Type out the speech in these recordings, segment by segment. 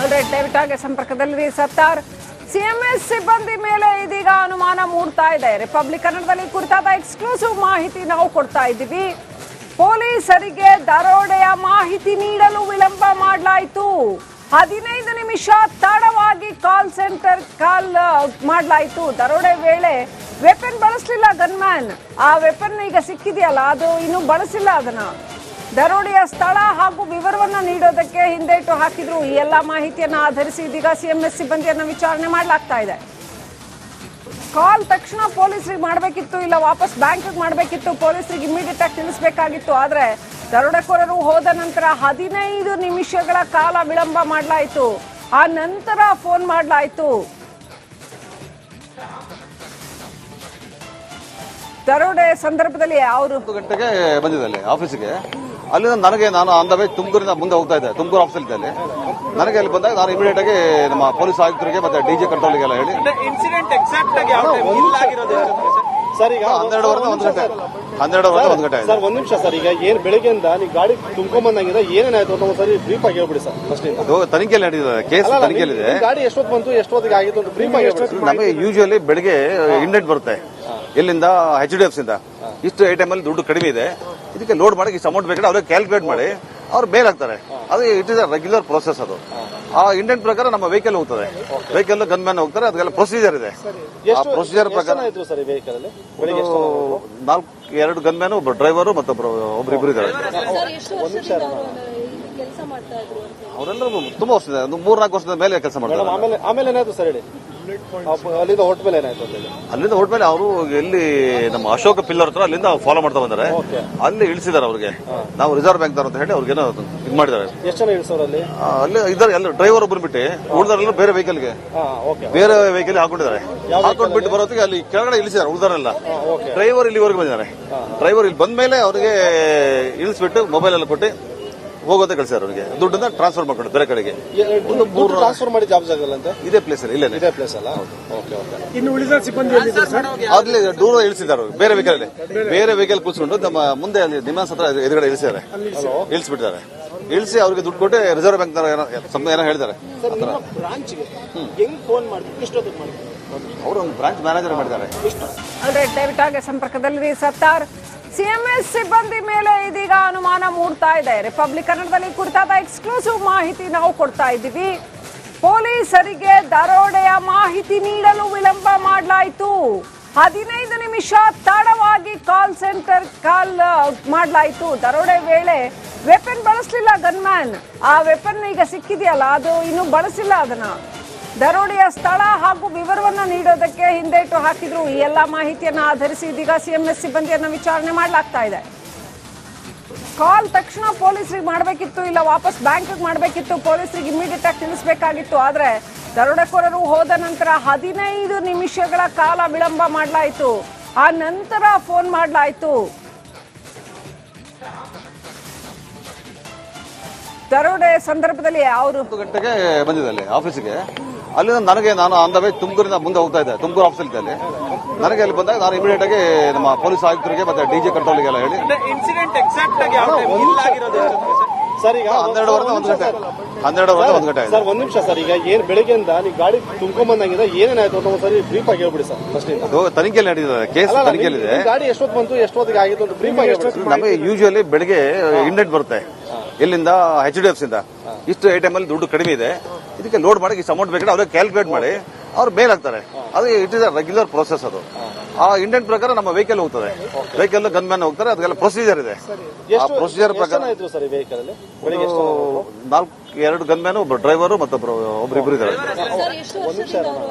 All right ದಯವಿಟ್ಟಾಗಿ ಸಂಪರ್ಕದಲ್ಲಿ ಸತ್ತಾರ್ ಸಿಎಂಎಸ್ ಸಿಬ್ಬಂದಿ ಮೇಲೆ ಇದೀಗ ಅನುಮಾನ ಮೂಡ್ತಾ ಇದೆ. ರಿಪಬ್ಲಿಕ್ ಕನ್ನಡದಲ್ಲಿ ಕುರಿತಾದ ಎಕ್ಸ್ಕ್ಲೂಸಿವ್ ಮಾಹಿತಿ ನಾವು ಕೊಡ್ತಾ ಇದ್ದೀವಿ. ಪೊಲೀಸರಿಗೆ ದರೋಡೆಯ ಮಾಹಿತಿ ನೀಡಲು ವಿಳಂಬ ಮಾಡಲಾಯಿತು. ಹದಿನೈದು ನಿಮಿಷ ತಡವಾಗಿ ಕಾಲ್ ಸೆಂಟರ್ ಕಾಲ್ ಮಾಡಲಾಯಿತು. ದರೋಡೆ ವೇಳೆ ವೆಪನ್ ಬಳಸಲಿಲ್ಲ ಗನ್ಮ್ಯಾನ್. ಆ ವೆಪನ್ ಈಗ ಸಿಕ್ಕಿದೆಯಲ್ಲ, ಅದು ಇನ್ನೂ ಬಳಸಿಲ್ಲ ಅದನ್ನ. ದರೋಡೆಯ ಸ್ಥಳ ಹಾಗೂ ವಿವರವನ್ನ ನೀಡೋದಕ್ಕೆ ಹಿಂದೇಟು ಹಾಕಿದ್ರು. ಈ ಎಲ್ಲ ಮಾಹಿತಿಯನ್ನ ಆಧರಿಸಿ ಇದೀಗ ಸಿಎಂಎಸ್ ಸಿಬ್ಬಂದಿಯನ್ನು ವಿಚಾರಣೆ ಮಾಡಲಾಗ್ತಾ ಇದೆ. ಕಾಲ್ ತಕ್ಷಣ ಪೊಲೀಸರಿಗೆ ಮಾಡಬೇಕಿತ್ತು ಇಲ್ಲ ವಾಪಸ್ ಬ್ಯಾಂಕಿಗೆ ಮಾಡಬೇಕಿತ್ತು? ಪೊಲೀಸರಿಗೆ ಇಮಿಡಿಯೇಟ್ ಆಗಿ ತಿಳಿಸಬೇಕಾಗಿತ್ತು. ಆದರೆ ದರೋಡೆಕೋರರು ಹೋದ ನಂತರ ಹದಿನೈದು ನಿಮಿಷಗಳ ಕಾಲ ವಿಳಂಬ ಮಾಡಲಾಯಿತು. ಆ ನಂತರ ಫೋನ್ ಮಾಡಲಾಯಿತು. ದರೋಡೆ ಸಂದರ್ಭದಲ್ಲಿ ಅವರು ಗಂಟೆಗೆ ಬಂದಿದೆ ಆಫೀಸಿಗೆ. ಅಲ್ಲಿಂದ ನನಗೆ ನಾನು ಆನ್ ದ ವೇ ತುಮಕೂರಿಂದ ಮುಂದೆ ಹೋಗ್ತಾ ಇದ್ದೆ. ತುಮಕೂರು ಆಫೀಸ್ ಇದ್ದೆ ಅಲ್ಲಿ. ನನಗೆ ಅಲ್ಲಿ ಬಂದಾಗ ನಾನು ಇಮಿಡಿಯೇಟ್ ಆಗಿ ನಮ್ಮ ಪೊಲೀಸ್ ಆಯುಕ್ತರಿಗೆ ಮತ್ತೆ ಡಿಜಿ ಕಂಟ್ರೋಲ್ಗೆಲ್ಲ ಹೇಳಿ. ಇನ್ಸಿಡೆಂಟ್ ಎಕ್ಸಾಕ್ಟ್ ಆಗಿ ಯಾವ time ಆಗಿರೋದು ಸರ್? ಈಗ ಹನ್ನೆರಡುವರೆ ಒಂದು ಗಂಟೆ. ಹನ್ನೆರಡುವರೆ ಒಂದು ಗಂಟೆ ಸರ್ ಒಂದು ನಿಮಿಷ ಸರ್. ಈಗ ಏನು ಬೆಳಿಗ್ಗೆಯಿಂದ ನೀವು ಗಾಡಿ ತುಂಬ್ಕೊಂಬಂದಾಗಿದೆ ಏನೇನಾಯ್ತು ಅಂತ ಒಂದ್ಸರಿ ಬ್ರೀಫ್ ಆಗಿ ಹೇಳ್ಬಿಡಿ ಸರ್ ಫಸ್ಟ್ ಇಂದ. ಅದು ತನಿಖೆಯಲ್ಲಿ ನಡೆದಿದೆ. ಕೇಸ್ ತನಿಖೆಯಲ್ಲಿದೆ ಗಾಡಿ ಎಷ್ಟೊತ್ತು ಬಂತು ಎಷ್ಟೊತ್ತಿಗೆ ಆಗಿತ್ತು ಅಂತ ಬ್ರೀಫ್ ಆಗಿ ನಮಗೆ ಯೂಶುವಲಿ ಬೆಳಿಗ್ಗೆ ಇಂಡೆಂಟ್ ಬರುತ್ತೆ. ಇಲ್ಲಿಂದ ಎಚ್ ಡಿ ಎಫ್ ಇಂದ. ಇಷ್ಟು ಐಟಮ್ ಅಲ್ಲಿ ದುಡ್ಡು ಕಡಿಮೆ ಇದೆ. ಇದಕ್ಕೆ ಲೋಡ್ ಮಾಡಿ ಇಷ್ಟು ಅಮೌಂಟ್ ಬೇಕಾದ್ರೆ ಅವ್ರಿಗೆ ಕ್ಯಾಲ್ಕುಲೇಟ್ ಮಾಡಿ ಅವ್ರು ಬೇಲ್ ಹಾಕ್ತಾರೆ. ಅದು it is a regular process ಅದು. ಆ ಇಂಡಿಯನ್ ಪ್ರಕಾರ ನಮ್ಮ ವೆಹಿಕಲ್ ಹೋಗ್ತದೆ. ವೆಹಿಕಲ್ ಗನ್ ಮ್ಯಾನ್ ಹೋಗ್ತಾರೆ ಅದಕ್ಕೆಲ್ಲ ಪ್ರೊಸೀಜರ್ ಇದೆ. ಆ ಎಷ್ಟು ಪ್ರೊಸೀಜರ್ ಪ್ರಕಾರ ಸರ್ ಈ ವೆಹಿಕಲ್ ಅಲ್ಲಿ? ಬೆಳಿಗ್ಗೆ ಎಷ್ಟು ನಾಲ್ಕು ಎರಡು ಗನ್ ಮ್ಯಾನ್ ಒಬ್ಬ ಡ್ರೈವರು ಮತ್ತೊಬ್ರು ಒಬ್ರು ಇಬ್ರು ಇದ್ದಾರೆ. ಸರ್ ಎಷ್ಟು ವರ್ಷದಿಂದ ಅವರು ಕೆಲಸ ಮಾಡ್ತಾ ಇದ್ರು ಅವರೆಲ್ಲರೂ ತುಂಬಾ ವರ್ಷ ಮೂರ್ನಾಲ್ಕು ವರ್ಷದ ಮೇಲೆ ಕೆಲಸ ಮಾಡ್ತಾರೆ. ಆಮೇಲೆ ಆಮೇಲೆ ಏನಾಯ್ತು ಸರ್ ಹೇಳಿ. ಅಲ್ಲಿಂದ ಹೊಟ್ಟ ಮೇಲೆ ಏನಾಯ್ತು ಅಂತ ಮೇಲೆ ಅಲ್ಲಿಂದ ಅವರು ಎಲ್ಲಿ ನಮ್ಮ ಅಶೋಕ ಪಿಲ್ಲರ್ ಹತ್ರ ಅಲ್ಲಿಂದ ಫಾಲೋ ಮಾಡ್ತಾ ಬಂದಾರೆ. ಅಲ್ಲಿ ಇಳಿಸಿದಾರೆ ಅವ್ರಿಗೆ. ನಾವು ರಿಸರ್ವ್ ಬ್ಯಾಂಕ್ ಅಂತ ಹೇಳಿ ಅವ್ರಿಗೇನೋ ಇದು ಮಾಡಿದ್ದಾರೆ. ಎಷ್ಟು ಜನ ಇಳಿಸೋರು ಅಲ್ಲಿ? ಅಲ್ಲಿ ಇದ್ದಾರೆ ಎಲ್ಲ ಡ್ರೈವರ್ ಒಬ್ಬರು ಬಿಟ್ಟು ಉಳಿದಾರೆಲ್ಲ ಬೇರೆ ವೆಹಿಕಲ್ಗೆ ಹಾ ಓಕೆ. ಬೇರೆ ವೆಹಿಕಲ್ ಹಾಕೊಂಡಿದ್ದಾರೆ. ಹಾಕೊಂಡು ಬಿಟ್ಟು ಬರೋತ್ತಿಗೆ ಅಲ್ಲಿ? ಕೆಳಗಡೆ ಇಳಿಸಿದ್ದಾರೆ ಉಳಿದಾರೆಲ್ಲ ಡ್ರೈವರ್ ಇಲ್ಲಿವರೆಗೆ ಬಂದಿದ್ದಾರೆ. ಡ್ರೈವರ್ ಇಲ್ಲಿ ಬಂದ ಮೇಲೆ ಅವ್ರಿಗೆ ಇಳಿಸ್ಬಿಟ್ಟು ಮೊಬೈಲ್ ಎಲ್ಲ ಕೊಟ್ಟು ಹೋಗೋದೇ ಕಳಿಸ್ತಾರೆ ಅವ್ರಿಗೆ. ದುಡ್ಡನ್ನ ಟ್ರಾನ್ಸ್ಫರ್ ಮಾಡ್ಕೊಂಡು ಬೇರೆ ಕಡೆಗೆ. ಒಂದು ಮೂರು ಟ್ರಾನ್ಸ್ಫರ್ ಮಾಡಿ ಜಾಬ್ಸ್ ಆಗಲ್ಲ ಅಂತ? ಇದೇ ಪ್ಲೇಸ್ ಅಲ್ಲಿ ಇಲ್ಲೇ ಇದೇ ಪ್ಲೇಸ್ ಅಲ್ಲ? Okay okay. ಇನ್ನು ಉಳಿದ ಸಿಬ್ಬಂದಿ ಎಲ್ಲಿದ್ದಾರೆ ಸರ್? ಅಲ್ಲಿ ದೂರ ಇಳಿಸಿದ್ದಾರೆ ಅವ್ರು. ಬೇರೆ ವೆಹಿಕಲ್ ಅಲ್ಲಿ. ಬೇರೆ. ವೆಹಿಕಲ್ ಕೂತ್ಕೊಂಡು ನಮ್ಮ ಮುಂದೆ ಅಲ್ಲಿ ನಿಮಾನ್ಸ್ ಹತ್ರ ಎದುರುಗಡೆ ಇಳಿಸಿದ್ದಾರೆ. ಇಳಿಸ್ಬಿಟ್ಟಿದ್ದಾರೆ. ಇಳಿಸಿ ಅವ್ರಿಗೆ ದುಡ್ಡು ಕೊಟ್ಟು ರಿಸರ್ವ್ ಬ್ಯಾಂಕ್ ಏನೋ ಸಂಬಂಧ ಏನೋ ಹೇಳಿದ್ದಾರೆ. ಸರ್ ನಿಮ್ಮ ಬ್ರಾಂಚ್ಗೆ ಹೆಂಗ್ ಫೋನ್ ಮಾಡ್ತೀವಿ ಎಷ್ಟೊತ್ತಿಗೆ ಮಾಡ್ತೀವಿ ಅವರು ಒಂದು ಬ್ರಾಂಚ್ ಮ್ಯಾನೇಜರ್ ಮಾಡಿದ್ದಾರೆ. ಆಲ್ರೈಟ್ ದಯವಿಟ್ಟಾಗಿ ಸಂಪರ್ಕದಲ್ಲಿ ಸತ್ತಾರ್. ಸಿಎಂಎಸ್ ಸಿಬ್ಬಂದಿ ಮೇಲೆ ಇದೀಗ ಅನುಮಾನ ಮೂಡ್ತಾ ಇದೆ. ರಿಪಬ್ಲಿಕ್ ಕನ್ನಡದಲ್ಲಿ ಕುರಿತಾದ ಎಕ್ಸ್ಕ್ಲೂಸಿವ್ ಮಾಹಿತಿ ನಾವು ಕೊಡ್ತಾ ಇದ್ದೀವಿ. ಪೊಲೀಸರಿಗೆ ದರೋಡೆಯ ಮಾಹಿತಿ ನೀಡಲು ವಿಳಂಬ ಮಾಡಲಾಯಿತು. ಹದಿನೈದು ನಿಮಿಷ ತಡವಾಗಿ ಕಾಲ್ ಸೆಂಟರ್ ಕಾಲ್ ಮಾಡಲಾಯಿತು. ದರೋಡೆ ವೇಳೆ ವೆಪನ್ ಬಳಸಲಿಲ್ಲ ಗನ್ಮ್ಯಾನ್. ಆ ವೆಪನ್ ಈಗ ಸಿಕ್ಕಿದೆಯಲ್ಲ, ಅದು ಇನ್ನೂ ಬಳಸಿಲ್ಲ ಅದನ್ನ. ದರೋಡೆಯ ಸ್ಥಳ ಹಾಗೂ ವಿವರವನ್ನು ನೀಡೋದಕ್ಕೆ ಹಿಂದೇಟು ಹಾಕಿದ್ರು. ಈ ಎಲ್ಲ ಮಾಹಿತಿಯನ್ನು ಆಧರಿಸಿ ಇದೀಗ ಸಿಎಂಎಸ್ ಸಿಬ್ಬಂದಿಯನ್ನು ವಿಚಾರಣೆ ಮಾಡಲಾಗ್ತಾ ಇದೆ. ಕಾಲ್ ತಕ್ಷಣ ಪೊಲೀಸರಿಗೆ ಮಾಡಬೇಕಿತ್ತು ಇಲ್ಲ ವಾಪಸ್ ಬ್ಯಾಂಕ್ಗೆ ಮಾಡಬೇಕಿತ್ತು, ಪೊಲೀಸರಿಗೆ ಇಮಿಡಿಯೇಟ್ ಆಗಿ ತಿಳಿಸಬೇಕಾಗಿತ್ತು. ಆದರೆ ದರೋಡೆಕೋರರು ಹೋದ ನಂತರ ಹದಿನೈದು ನಿಮಿಷಗಳ ಕಾಲ ವಿಳಂಬ ಮಾಡಲಾಯಿತು. ಆ ನಂತರ ಫೋನ್ ಮಾಡಲಾಯಿತು. ದರೋಡೆ ಸಂದರ್ಭದಲ್ಲಿ ಅವರು ಗಂಟೆಗೆ ಅಲ್ಲಿ, ಆಫೀಸಿಗೆ. ಅಲ್ಲಿಂದ ನನಗೆ ನಾನು ಆನ್ ದ ವೇ ತುಮಕೂರಿಂದ ಮುಂದೆ ಹೋಗ್ತಾ ಇದ್ದೆ. ತುಮಕೂರು ಆಫೀಸಲ್ಲಿ ಇದೆ ಅಲ್ಲಿ ನನಗೆ ಅಲ್ಲಿ ಬಂದಾಗ ನಾನು ಇಮಿಡಿಯೇಟ್ ಆಗಿ ನಮ್ಮ ಪೊಲೀಸ್ ಆಯುಕ್ತರಿಗೆ ಮತ್ತೆ ಡಿಜಿ ಕಂಟ್ರೋಲ್ಗೆಲ್ಲ ಹೇಳಿ. ಇನ್ಸಿಡೆಂಟ್ ಎಕ್ಸಾಕ್ಟ್ ಆಗಿ ಯಾವ time ಇಲ್ಲ ಆಗಿರೋದು ಸರ್? ಈಗ ಹನ್ನೆರಡುವರೆಗೆ ಒಂದು ಗಂಟೆ. ಹನ್ನೆರಡುವರೆಗೆ ಒಂದು ಗಂಟೆ ಸರ್ ಒಂದ್ ನಿಮಿಷ ಸರ್ ಈಗ ಏನ್ ಬೆಳಿಗ್ಗೆಯಿಂದ ನೀವು ಗಾಡಿ ತುಂಬ್ಕೊಂಡ್ ಬಂದಂಗಿದೆ ಏನೇನಾಯ್ತು ಅಂತ ಒಂದ್ಸರಿ ಬ್ರೀಫ್ ಆಗಿ ಹೇಳ್ಬಿಡಿ ಸರ್ ಫಸ್ಟ್ ತನಿಖೆಯಲ್ಲಿ ನಡೆದಿದೆ ಕೇಸ್ ತನಿಖೆಯಲ್ಲಿದೆ. ಗಾಡಿ ಎಷ್ಟೊತ್ತು ಬಂತು ಎಷ್ಟೊತ್ತಿಗೆ ಆಗಿತ್ತು ಅಂತ ಬ್ರೀಫ್ ಆಗಿ ನಮಗೆ ಯೂಶುವಲಿ ಬೆಳಿಗ್ಗೆ ಇಂಡೆಂಟ್ ಬರುತ್ತೆ. ಇಲ್ಲಿಂದ ಎಚ್ ಡಿ ಎಫ್ ಇಂದ. ಇಷ್ಟು ಐಟಮಲ್ಲಿ ಅಲ್ಲಿ ದುಡ್ಡು ಕಡಿಮೆ ಇದೆ. ಇದಕ್ಕೆ ಲೋಡ್ ಮಾಡಿ ಇಷ್ಟು ಅಮೌಂಟ್ ಬೇಕಾದ್ರೆ ಅವ್ರಿಗೆ ಕ್ಯಾಲ್ಕುಲೇಟ್ ಮಾಡಿ ಅವ್ರು ಮೇಲ್ ಆಗ್ತಾರೆ ಅದು it is a regular process ಅದು. ಆ ಇಂಡಿಯನ್ ಪ್ರಕಾರ ನಮ್ಮ ವೆಹಿಕಲ್ ಹೋಗ್ತದೆ. ವೆಹಿಕಲ್ ಗನ್ ಮ್ಯಾನ್ ಹೋಗ್ತಾರೆ ಅದಕ್ಕೆಲ್ಲ ಪ್ರೊಸೀಜರ್ ಇದೆ. ಆ ಪ್ರೊಸೀಜರ್ ಪ್ರಕಾರ ಜನ ಸರ್ ಈ ವೆಹಿಕಲ್ ಅಲ್ಲಿ? ಬೆಳಿಗ್ಗೆ ಎಷ್ಟು ನಾಲ್ಕು ಎರಡು ಗನ್ ಮ್ಯಾನ್ ಒಬ್ಬ ಡ್ರೈವರು ಮತ್ತೊಬ್ರು ಒಬ್ರು ಇಬ್ರು ಇದ್ದಾರೆ. ಸರ್ ಎಷ್ಟು ವರ್ಷದಿಂದ ಅವರು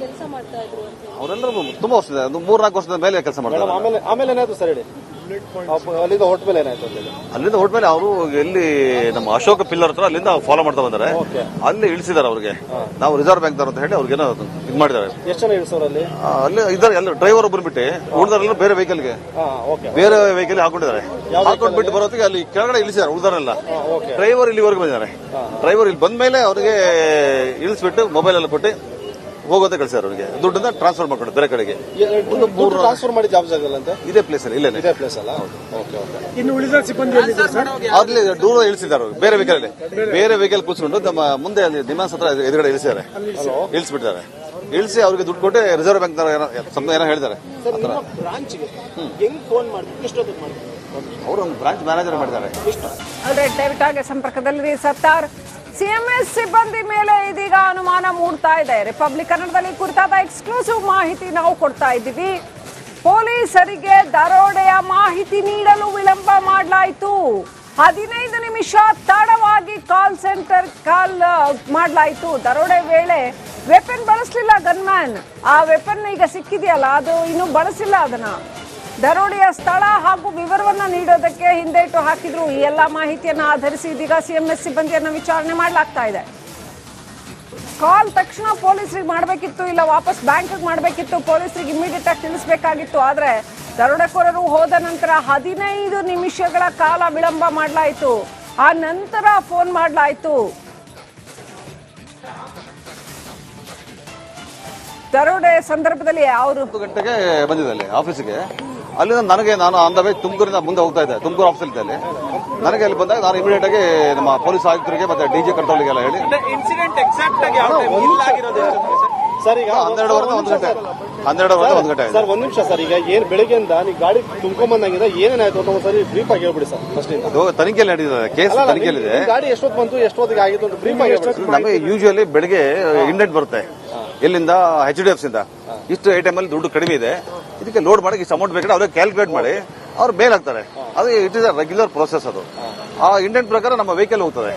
ಕೆಲಸ ಮಾಡ್ತಾ ಇದ್ರು ಅಂತ ಹೇಳಿ. ಅವರೆಲ್ಲರೂ ತುಂಬಾ ವರ್ಷದ ಒಂದು ಮೂರ್ನಾಲ್ಕು ವರ್ಷದ ಮೇಲೆ ಕೆಲಸ ಮಾಡ್ತಾರೆ ಆಮೇಲೆ ಆಮೇಲೆ ಏನಾಯ್ತು ಸರ್ ಹೇಳಿ? ಅಲ್ಲಿಂದ ಹೊಟ್ಟ ಮೇಲೆ ಏನಾಯ್ತು ಅಲ್ಲಿಂದ? ಹೊರಟ್ಮೇಲೆ ಅವರು ಎಲ್ಲಿ ನಮ್ಮ ಅಶೋಕ ಪಿಲ್ಲರ್ ಹತ್ರ ಅಲ್ಲಿಂದ ಫಾಲೋ ಮಾಡ್ತಾ ಬಂದಾರೆ. ಅಲ್ಲಿ ಇಳಿಸಿದ್ದಾರೆ ಅವ್ರಿಗೆ. ನಾವು ರಿಸರ್ವ್ ಬ್ಯಾಂಕ್ ಅಂತ ಹೇಳಿ ಅವ್ರಿಗೇನೋ ಇದು ಮಾಡಿದ್ದಾರೆ. ಎಷ್ಟು ಜನ ಇಳಿಸೋರು ಅಲ್ಲಿ? ಇದ್ದಾರೆ ಎಲ್ಲ ಡ್ರೈವರ್ ಒಬ್ರು ಬಿಟ್ಟು ಉಳಿದಾರೆಲ್ಲ ಬೇರೆ ವೆಹಿಕಲ್ಗೆ ಹಾ ಓಕೆ. ಬೇರೆ ವೆಹಿಕಲ್ ಹಾಕೊಂಡಿದ್ದಾರೆ. ಹಾಕೊಂಡ್ಬಿಟ್ಟು ಬರೋತ್ತಿಗೆ ಅಲ್ಲಿ ಕೆಳಗಡೆ ಇಳಿಸಿದ್ದಾರೆ ಉಳಿದಾರೆಲ್ಲ ಡ್ರೈವರ್ ಇಲ್ಲಿವರೆಗೂ ಬಂದಿದ್ದಾರೆ. ಡ್ರೈವರ್ ಇಲ್ಲಿ ಬಂದ ಮೇಲೆ ಅವ್ರಿಗೆ ಇಳಿಸ್ಬಿಟ್ಟು ಮೊಬೈಲ್ ಎಲ್ಲ ಕೊಟ್ಟು ಹೋಗೋದೇ ಕಳಿಸ್ಯಾರ ಅವ್ರಿಗೆ. ದುಡ್ಡನ್ನ ಟ್ರಾನ್ಸ್ಫರ್ ಮಾಡ್ಕೊಂಡು ಬೇರೆ ಕಡೆಗೆ. ಟ್ರಾನ್ಸ್ಫರ್ ಮಾಡಿ ಜಾಬ್ ಅಂತ? ಇದೇ ಪ್ಲೇಸ್ ಅಲ್ಲಿ ಇಲ್ಲೇನೆ. ಇದೇ ಪ್ಲೇಸ್ ಅಲ್ಲ? Okay okay. ಇನ್ನು ಉಳಿದ ಸಿಬ್ಬಂದಿ ಸರ್? ಅಲ್ಲಿ ದೂರ ಇಳಿಸಿದ್ದಾರೆ ಅವ್ರು, ಬೇರೆ ವೆಹಿಕಲ್ ಅಲ್ಲಿ. ಬೇರೆ ವೆಹಿಕಲ್ ಕೂತ್ಕೊಂಡು ನಮ್ಮ ಮುಂದೆ ಅಲ್ಲಿ ನಿಮಾನ್ಸ್ ಹತ್ರ ಎದುರುಗಡೆ ಇಳಿಸಿದ್ದಾರೆ. ಇಳಿಸ್ಬಿಟ್ಟಿದ್ದಾರೆ. ಇಳಿಸಿ ಅವ್ರಿಗೆ ದುಡ್ಡು ಕೊಟ್ಟೆ ರಿಸರ್ವ್ ಬ್ಯಾಂಕ್ ಏನೋ ಏನೋ ಹೇಳಿದ್ದಾರೆ. ಅವರು ಒಂದು ಬ್ರಾಂಚ್ ಮ್ಯಾನೇಜರ್ ಮಾಡಿದ್ದಾರೆ. ಆಲ್ರೈಟ್ ದಯವಿಟ್ಟು ಹಾಗೆ ಸಂಪರ್ಕದಲ್ಲಿರಿ ಸತ್ತಾರ್. ಸಿಎಂಎಸ್ ಸಿಬ್ಬಂದಿ ಮೇಲೆ ಇದೀಗ ಅನುಮಾನ ಮೂಡ್ತಾ ಇದೆ. ರಿಪಬ್ಲಿಕ್ ಕನ್ನಡದಲ್ಲಿ ಕುರಿತಾದ ಎಕ್ಸ್ಕ್ಲೂಸಿವ್ ಮಾಹಿತಿ ನಾವು ಕೊಡ್ತಾ ಇದ್ದೀವಿ. ಪೊಲೀಸರಿಗೆ ದರೋಡೆಯ ಮಾಹಿತಿ ನೀಡಲು ವಿಳಂಬ ಮಾಡಲಾಯಿತು. ಹದಿನೈದು ನಿಮಿಷ ತಡವಾಗಿ ಕಾಲ್ ಸೆಂಟರ್ ಕಾಲ್ ಮಾಡಲಾಯಿತು. ದರೋಡೆ ವೇಳೆ ವೆಪನ್ ಬಳಸಲಿಲ್ಲ ಗನ್ಮ್ಯಾನ್. ಆ ವೆಪನ್ ಈಗ ಸಿಕ್ಕಿದೆಯಲ್ಲ, ಅದು ಇನ್ನು ಬಳಸಿಲ್ಲ ಅದನ್ನ. ದರೋಡೆಯ ಸ್ಥಳ ಹಾಗೂ ವಿವರವನ್ನ ನೀಡೋದಕ್ಕೆ ಹಿಂದೇಟು ಹಾಕಿದ್ರು. ಈ ಎಲ್ಲ ಮಾಹಿತಿಯನ್ನ ಆಧರಿಸಿ ಇದೀಗ ಸಿಎಂಎಸ್ ಸಿಬ್ಬಂದಿಯನ್ನು ವಿಚಾರಣೆ ಮಾಡಲಾಗ್ತಾ ಇದೆ. ಕಾಲ್ ತಕ್ಷಣ ಪೊಲೀಸರಿಗೆ ಮಾಡಬೇಕಿತ್ತು, ಇಲ್ಲ ವಾಪಸ್ ಬ್ಯಾಂಕ್ಗೆ ಮಾಡಬೇಕಿತ್ತು, ಪೊಲೀಸರಿಗೆ ಇಮಿಡಿಯೇಟ್ ಆಗಿ ತಿಳಿಸಬೇಕಾಗಿತ್ತು. ಆದರೆ ದರೋಡೆಕೋರರು ಹೋದ ನಂತರ ಹದಿನೈದು ನಿಮಿಷಗಳ ಕಾಲ ವಿಳಂಬ ಮಾಡಲಾಯಿತು. ಆ ನಂತರ ಫೋನ್ ಮಾಡಲಾಯಿತು. ದರೋಡೆ ಸಂದರ್ಭದಲ್ಲಿ ಅವರು ಗಂಟೆಗೆ ಬಂದಿದೆ ಅಲ್ಲಿ, ಆಫೀಸಿಗೆ. ಅಲ್ಲಿಂದ ನನಗೆ ನಾನು ಆನ್ ದ ವೇ ತುಮಕೂರಿಂದ ಮುಂದೆ ಹೋಗ್ತಾ ಇದ್ದೆ ತುಮಕೂರು ಆಫೀಸ್ ಇದ್ದಲ್ಲಿ ನನಗೆ ಅಲ್ಲಿ ಬಂದಾಗ ನಾನು ಇಮಿಡಿಯೇಟ್ ಆಗಿ ನಮ್ಮ ಪೊಲೀಸ್ ಆಯುಕ್ತರಿಗೆ ಮತ್ತೆ ಡಿಜಿ ಕಂಟ್ರೋಲ್ಗೆಲ್ಲ ಹೇಳಿ. ಇನ್ಸಿಡೆಂಟ್ ಎಕ್ಸಾಕ್ಟ್ ಆಗಿ ಯಾವ ಟೈಮ್ ಆಗಿರೋದು ಸರ್ ಈಗ ಹನ್ನೆರಡುವರೆ ಒಂದು ಗಂಟೆ. ಹನ್ನೆರಡುವರೆ ಒಂದು ಗಂಟೆ ಸರ್ ಒಂದ್ ನಿಮಿಷ ಸರ್ ಈಗ ಏನ್ ಬೆಳಿಗ್ಗೆಯಿಂದ ನೀವು ಗಾಡಿ ತುಂಬ್ಕೊಂಬಂದಂಗಿದೆ ಏನೇನಾಯ್ತು ಅಂತ ಒಂದ್ಸರಿ ಬ್ರೀಫ್ ಆಗಿ ಹೇಳ್ಬಿಡಿ ಸರ್ ಫಸ್ಟ್ ಇಂದ. ಅದು ತನಿಖೆಯಲ್ಲಿ ನಡೀತದೆ ಕೇಸ್ ತನಿಖೆಯಲ್ಲಿದೆ. ಗಾಡಿ ಎಷ್ಟೊತ್ತು ಬಂತು ಎಷ್ಟೊತ್ತಿಗೆ ಆಗಿತ್ತು ಅಂತ ಬ್ರೀಫ್ ಆಗಿ ನಮಗೆ ಯೂಶುವಲಿ ಬೆಳಿಗ್ಗೆ ಇಂಡೆಂಟ್ ಬರುತ್ತೆ. ಎಲ್ಲಿಂದ? ಎಚ್ ಡಿ ಎಫ್ ಸಿಂದ ಇಷ್ಟು ಐಟಮ್ ಅಲ್ಲಿ ದುಡ್ಡು ಕಡಿಮೆ ಇದೆ. ಇದಕ್ಕೆ ಲೋಡ್ ಮಾಡಿ ಇಷ್ಟು ಅಮೌಂಟ್ ಬೇಕಾದ್ರೆ ಅವ್ರಿಗೆ ಕ್ಯಾಲ್ಕುಲೇಟ್ ಮಾಡಿ. ಅವ್ರು ಮೇಲ್ ಹಾಕ್ತಾರೆ. ಅದು it is a regular process ಅದು. ಆ ಇಂಡೆಂಟ್ ಪ್ರಕಾರ ನಮ್ಮ ವೆಹಿಕಲ್ ಹೋಗ್ತದೆ.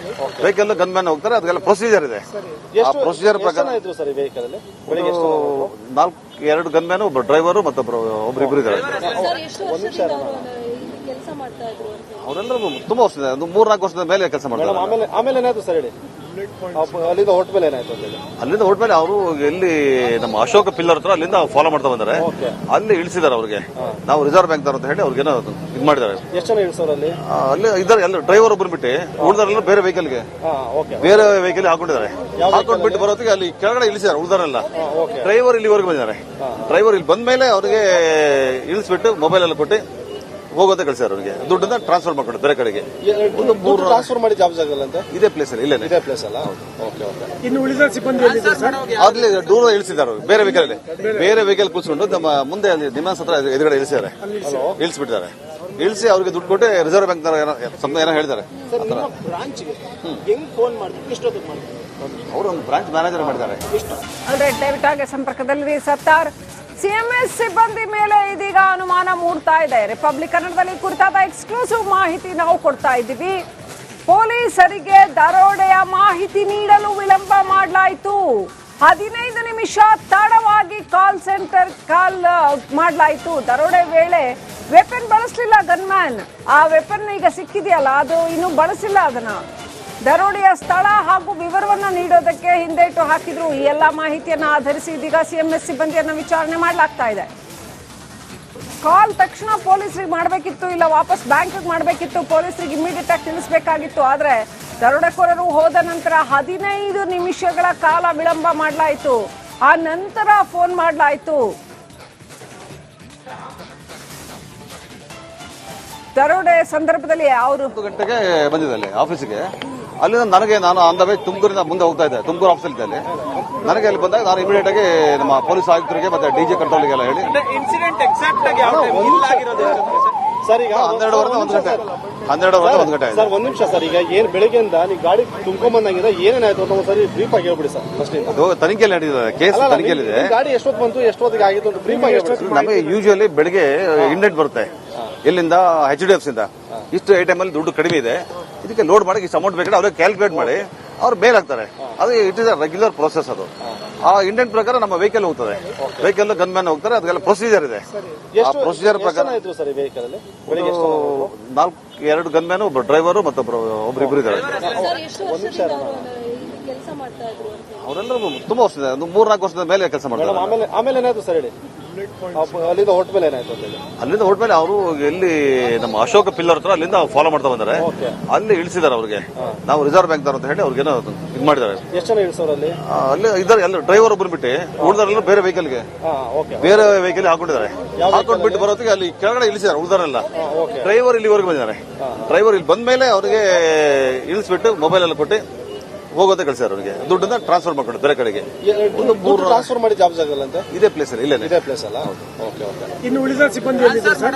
ವೆಹಿಕಲ್ ಗನ್ ಮ್ಯಾನ್ ಹೋಗ್ತಾರೆ ಅದಕ್ಕೆಲ್ಲ ಪ್ರೊಸೀಜರ್ ಇದೆ. ಆ ಪ್ರೊಸೀಜರ್ ಪ್ರಕಾರ? ನಾಲ್ಕು ಎರಡು ಗನ್ ಮ್ಯಾನ್ ಒಬ್ಬ ಡ್ರೈವರು ಮತ್ತೊಬ್ರು ಒಬ್ರು ಇಬ್ರು ಇದ್ದಾರೆ. ಸರ್ ಎಷ್ಟು ವರ್ಷದಿಂದ ಅವರು ಕೆಲಸ ಮಾಡ್ತಾ ಇದ್ರು ಅಂತ ಅವರೆಲ್ಲರೂ ತುಂಬಾ ವರ್ಷದಿಂದ ಒಂದು ಮೂರ್ನಾಲ್ಕು ವರ್ಷದ ಮೇಲೆ ಕೆಲಸ ಮಾಡ್ತಾರೆ ಆಮೇಲೆ ಏನಾಯ್ತು ಸರ್ ಹೇಳಿ? ಅಲ್ಲಿಂದ ಹೊರಟ ಮೇಲೆ ಏನಾಯ್ತು ಅಲ್ಲಿಂದ ಹೊರಟ್ಮೇಲೆ ಅವರು ಎಲ್ಲಿ ನಮ್ಮ ಅಶೋಕ ಪಿಲ್ಲರ್ ಹತ್ರ ಅಲ್ಲಿಂದ ಫಾಲೋ ಮಾಡ್ತಾ ಬಂದಾರೆ. ಅಲ್ಲಿ ಇಳಿಸಿದಾರೆ ಅವ್ರಿಗೆ. ನಾವು ರಿಸರ್ವ್ ಬ್ಯಾಂಕ್ ಅಂತ ಹೇಳಿ ಅವ್ರಿಗೆ ಏನೋ ಇದು ಮಾಡಿದ್ದಾರೆ. ಎಷ್ಟು ಜನ ಅಲ್ಲಿ? ಇದ್ದಾರೆ ಎಲ್ಲ ಡ್ರೈವರ್ ಒಬ್ಬರು ಬಿಟ್ಟು ಉಳಿದಾರೆಲ್ಲ ಬೇರೆ ವೆಹಿಕಲ್ಗೆ ಹಾ ಓಕೆ. ಬೇರೆ ವೆಹಿಕಲ್ ಹಾಕೊಂಡಿದ್ದಾರೆ. ಹಾಕೊಂಡು ಬಿಟ್ಟು ಬರೋತ್ತಿಗೆ ಅಲ್ಲಿ ಕೆಳಗಡೆ ಇಳಿಸಿದ್ದಾರೆ ಉಳಿದಾರೆಲ್ಲ ಡ್ರೈವರ್ ಇಲ್ಲಿವರೆಗೆ ಬಂದಿದ್ದಾರೆ. ಡ್ರೈವರ್ ಇಲ್ಲಿ ಬಂದ ಮೇಲೆ ಅವ್ರಿಗೆ ಇಳಿಸ್ಬಿಟ್ಟು ಮೊಬೈಲ್ ಎಲ್ಲ ಕೊಟ್ಟು ಹೋಗೋದೇ ಕಳಿಸ್ಯಾರ ಅವ್ರಿಗೆ. ದುಡ್ಡನ್ನ ಟ್ರಾನ್ಸ್ಫರ್ ಮಾಡ್ಕೊಂಡು ಬೇರೆ ಕಡೆಗೆ. ಟ್ರಾನ್ಸ್ಫರ್ ಮಾಡಿ ಜಾಬ್ ಅಂತ? ಇದೇ ಪ್ಲೇಸ್ ಅಲ್ಲಿ ಇಲ್ಲೇ ಇದೇ ಪ್ಲೇಸ್ ಅಲ್ಲ? ಓಕೆ ಓಕೆ ಇನ್ನು ಉಳಿದ ಸಿಬ್ಬಂದಿ ಎಲ್ಲಿದ್ದಾರೆ ಸರ್? ಅಲ್ಲಿ ದೂರ ಇಳಿಸಿದ್ದಾರೆ ಅವ್ರು, ಬೇರೆ ವೆಹಿಕಲ್ ಅಲ್ಲಿ. ಬೇರೆ ವೆಹಿಕಲ್ ಕೂತ್ಕೊಂಡು ನಮ್ಮ ಮುಂದೆ ಅಲ್ಲಿ ನಿಮಾನ್ಸ್ ಹತ್ರ ಎದುರುಗಡೆ ಇಳಿಸಿದ್ದಾರೆ. ಇಳಿಸ್ಬಿಟ್ಟಿದ್ದಾರೆ. ಇಳಿಸಿ ಅವ್ರಿಗೆ ದುಡ್ಡು ಕೊಟ್ಟು ರಿಸರ್ವ್ ಬ್ಯಾಂಕ್ ಏನೋ ಹೇಳಿದ್ದಾರೆ. ಸರ್ ನಿಮ್ಮ ಬ್ರಾಂಚ್ಗೆ ಹೆಂಗ್ ಫೋನ್ ಮಾಡಿ ಎಷ್ಟೊತ್ತಿಗೆ ಮಾಡಿ ಅವರು ಒಂದು ಬ್ರಾಂಚ್ ಮ್ಯಾನೇಜರ್ ಮಾಡಿದ್ದಾರೆ. ಸಂಪರ್ಕದಲ್ಲಿ ದಯವಿಟ್ಟು ಹಾಗೆ ಸಂಪರ್ಕದಲ್ಲಿರಿ ಸತ್ತಾರ್. ಸಿಎಂಎಸ್ ಸಿಬ್ಬಂದಿ ಮೇಲೆ ಇದೀಗ ಅನುಮಾನ ಮೂಡ್ತಾ ಇದೆ. ರಿಪಬ್ಲಿಕ್ ಕನ್ನಡದಲ್ಲಿ ಕುರಿತಾದ ಎಕ್ಸ್ಕ್ಲೂಸಿವ್ ಮಾಹಿತಿ ನಾವು ಕೊಡ್ತಾ ಇದ್ದೀವಿ. ಪೊಲೀಸರಿಗೆ ದರೋಡೆಯ ಮಾಹಿತಿ ನೀಡಲು ವಿಳಂಬ ಮಾಡಲಾಯಿತು. ಹದಿನೈದು ನಿಮಿಷ ತಡವಾಗಿ ಕಾಲ್ ಸೆಂಟರ್ ಕಾಲ್ ಮಾಡಲಾಯಿತು. ದರೋಡೆ ವೇಳೆ ವೆಪನ್ ಬಳಸಲಿಲ್ಲ ಗನ್ಮ್ಯಾನ್. ಆ ವೆಪನ್ ಈಗ ಸಿಕ್ಕಿದೆಯಲ್ಲ, ಅದು ಇನ್ನು ಬಳಸಿಲ್ಲ ಅದನ್ನ. ದರೋಡೆಯ ಸ್ಥಳ ಹಾಗೂ ವಿವರವನ್ನು ನೀಡೋದಕ್ಕೆ ಹಿಂದೇಟು ಹಾಕಿದ್ರು. ಈ ಎಲ್ಲ ಮಾಹಿತಿಯನ್ನು ಆಧರಿಸಿ ಇದೀಗ ಸಿಎಂಎಸ್ ಸಿಬ್ಬಂದಿಯನ್ನು ವಿಚಾರಣೆ ಮಾಡಲಾಗ್ತಾ ಇದೆ. ಕಾಲ್ ತಕ್ಷಣ ಪೊಲೀಸರಿಗೆ ಮಾಡಬೇಕಿತ್ತು ಇಲ್ಲ ವಾಪಸ್ ಬ್ಯಾಂಕಿಗೆ ಮಾಡಬೇಕಿತ್ತು, ಪೊಲೀಸರಿಗೆ ಇಮಿಡಿಯೇಟ್ ಆಗಿ ತಿಳಿಸಬೇಕಾಗಿತ್ತು. ಆದರೆ ದರೋಡೆಕೋರರು ಹೋದ ನಂತರ ಹದಿನೈದು ನಿಮಿಷಗಳ ಕಾಲ ವಿಳಂಬ ಮಾಡಲಾಯಿತು. ಆ ನಂತರ ಫೋನ್ ಮಾಡಲಾಯಿತು. ದರೋಡೆ ಸಂದರ್ಭದಲ್ಲಿ ಅವರು ಗಂಟೆಗೆ ಬಂದಿದೆ ಆಫೀಸಿಗೆ. ಅಲ್ಲಿಂದ ನನಗೆ ನಾನು ಆನ್ ದ ವೇ ತುಮಕೂರಿಂದ ಮುಂದೆ ಹೋಗ್ತಾ ಇದ್ದೆ ತುಮಕೂರು ಆಫೀಸಲ್ಲಿ ಇದ್ದೆ ಅಲ್ಲಿ. ನನಗೆ ಅಲ್ಲಿ ಬಂದಾಗ ನಾನು ಇಮಿಡಿಯೇಟ್ ಆಗಿ ನಮ್ಮ ಪೊಲೀಸ್ ಆಯುಕ್ತರಿಗೆ ಮತ್ತೆ ಡಿಜೆ ಕಂಟ್ರೋಲ್ಗೆಲ್ಲ ಹೇಳಿ. ಇನ್ಸಿಡೆಂಟ್ ಎಕ್ಸಾಕ್ಟ್ ಆಗಿ ಯಾವ ಟೈಮ್ ಆಗಿರೋದು ಸರ್? ಈಗ ಹನ್ನೆರಡುವರೆಯಿಂದ ಒಂದು ಗಂಟೆ. ಹನ್ನೆರಡುವರೆ ಒಂದು ಗಂಟೆ ಸರ್ ಒಂದು ನಿಮಿಷ ಸರ್ ಈಗ ಏನ್ ಬೆಳಿಗ್ಗೆಯಿಂದ ನೀವು ಗಾಡಿ ತುಂಬ್ಕೊಂಬಂದಂಗಿದೆ ಏನೇನಾಯ್ತು ಅಂತ ಒಂದ್ಸರಿ ಬ್ರೀಫ್ ಆಗಿ ಹೇಳ್ಬಿಡಿ ಸರ್ ಫಸ್ಟ್ ಇಂದ. ಅದು ತನಿಖೆಯಲ್ಲಿ ನಡೀತಿದೆ ಕೇಸ್ ತನಿಖೆಯಲ್ಲಿದೆ. ಗಾಡಿ ಎಷ್ಟೊತ್ತು ಬಂತು ಎಷ್ಟೊತ್ತಿಗೆ ಆಗಿತ್ತು ಅಂತ ಬ್ರೀಫ್ ಆಗಿ ನಮಗೆ ಯೂಶುವಲಿ ಬೆಳಿಗ್ಗೆ ಇಂಡೆಂಟ್ ಬರುತ್ತೆ. ಎಲ್ಲಿಂದ ಎಚ್ ಡಿ ಎಫ್ ಇಂದ ಇಷ್ಟು ಐಟಮ್ ಅಲ್ಲಿ ದುಡ್ಡು ಕಡಿಮೆ ಇದೆ. ಇದಕ್ಕೆ ಲೋಡ್ ಮಾಡಿ ಇಷ್ಟು ಅಮೌಂಟ್ ಬೇಕಾದ್ರೆ ಅವ್ರಿಗೆ ಕ್ಯಾಲ್ಕುಲೇಟ್ ಮಾಡಿ ಅವ್ರು ಮೇಲ್ ಹಾಕ್ತಾರೆ. ಅದು it is a regular process ಅದು. ಆ ಇಂಡಿಯನ್ ಪ್ರಕಾರ ನಮ್ಮ ವೆಹಿಕಲ್ ಹೋಗ್ತದೆ. ವೆಹಿಕಲ್ ಗನ್ ಮ್ಯಾನ್ ಹೋಗ್ತಾರೆ ಅದಕ್ಕೆಲ್ಲ ಪ್ರೊಸೀಜರ್ ಇದೆ. ಆ ಪ್ರೊಸೀಜರ್ ಪ್ರಕಾರ ಜನ ಸರ್ ಈ ವೆಹಿಕಲ್ ಅಲ್ಲಿ? ಬೆಳಿಗ್ಗೆ ಎಷ್ಟು ನಾಲ್ಕು ಎರಡು ಗನ್ ಮ್ಯಾನ್ ಒಬ್ಬ ಡ್ರೈವರು ಮತ್ತೊಬ್ರು ಒಬ್ರು ಇಬ್ರು ಇದ್ದಾರೆ. ಸರ್ ಎಷ್ಟು ವರ್ಷದಿಂದ ಅವರು ಇಲ್ಲಿ ಕೆಲಸ ಮಾಡ್ತಾ ಇದ್ರು ಅಂತ ಅವರೆಲ್ಲರೂ ತುಂಬಾ ವರ್ಷದ ಒಂದು ಮೂರ್ನಾಲ್ಕು ವರ್ಷದ ಮೇಲೆ ಕೆಲಸ ಮಾಡ್ತಾರೆ. ಆಮೇಲೆ ಆಮೇಲೆ ಏನಾಯ್ತು ಸರ್ ಹೇಳಿ? ಅಲ್ಲಿಂದ ಹೊಟ್ಟ ಮೇಲೆ ಏನಾಯ್ತು ಅಲ್ಲಿಂದ ಅವರು ಎಲ್ಲಿ ನಮ್ಮ ಅಶೋಕ ಪಿಲ್ಲರ್ ಹತ್ರ ಅಲ್ಲಿಂದ ಫಾಲೋ ಮಾಡ್ತಾ ಬಂದಾರೆ. ಅಲ್ಲಿ ಇಳಿಸಿದಾರೆ ಅವ್ರಿಗೆ. ನಾವು ರಿಸರ್ವ್ ಬ್ಯಾಂಕ್ ಅಂತ ಹೇಳಿ ಅವ್ರಿಗೇನೋ ಇದು ಮಾಡಿದ್ದಾರೆ. ಎಷ್ಟು ಜನ ಇಳಿಸೋರು ಅಲ್ಲಿ? ಅಲ್ಲಿ ಇದ್ದಾರೆ ಎಲ್ಲ ಡ್ರೈವರ್ ಒಬ್ಬರು ಬಿಟ್ಟು ಉಳಿದಾರೆಲ್ಲ ಬೇರೆ ವೆಹಿಕಲ್ಗೆ ಹಾ ಓಕೆ. ಬೇರೆ ವೆಹಿಕಲ್ ಹಾಕೊಂಡಿದ್ದಾರೆ. ಹಾಕೊಂಡು ಬಿಟ್ಟು ಬರೋತ್ತಿಗೆ ಅಲ್ಲಿ ಕೆಳಗಡೆ ಇಳಿಸಿದ್ದಾರೆ ಉಳಿದಾರೆಲ್ಲ ಡ್ರೈವರ್ ಇಲ್ಲಿವರೆಗೆ ಬಂದಿದ್ದಾರೆ. ಡ್ರೈವರ್ ಇಲ್ಲಿ ಬಂದ ಮೇಲೆ ಅವರಿಗೆ ಇಳಿಸ್ಬಿಟ್ಟು ಮೊಬೈಲ್ ಎಲ್ಲ ಕೊಟ್ಟು ಹೋಗೋದೇ ಕಳಿಸಿದ್ದಾರೆ ಅವರಿಗೆ. ದುಡ್ಡನ್ನ ಟ್ರಾನ್ಸ್ಫರ್ ಮಾಡ್ಕೊಂಡು ಬೇರೆ ಕಡೆಗೆ. ಒಂದು ಮೂರು ಟ್ರಾನ್ಸ್ಫರ್ ಮಾಡಿ ಜಾಬ್ ಆಗಲ್ಲ ಅಂತ? ಇದೇ ಪ್ಲೇಸ್ ಅಲ್ಲ ಇಲ್ಲೇನೆ. ಇದೇ ಪ್ಲೇಸ್ ಅಲ್ಲ? ಓಕೆ ಓಕೆ ಇನ್ನು ಉಳಿದ ಸಿಬ್ಬಂದಿ ಎಲ್ಲಿದ್ದಾರೆ ಸರ್?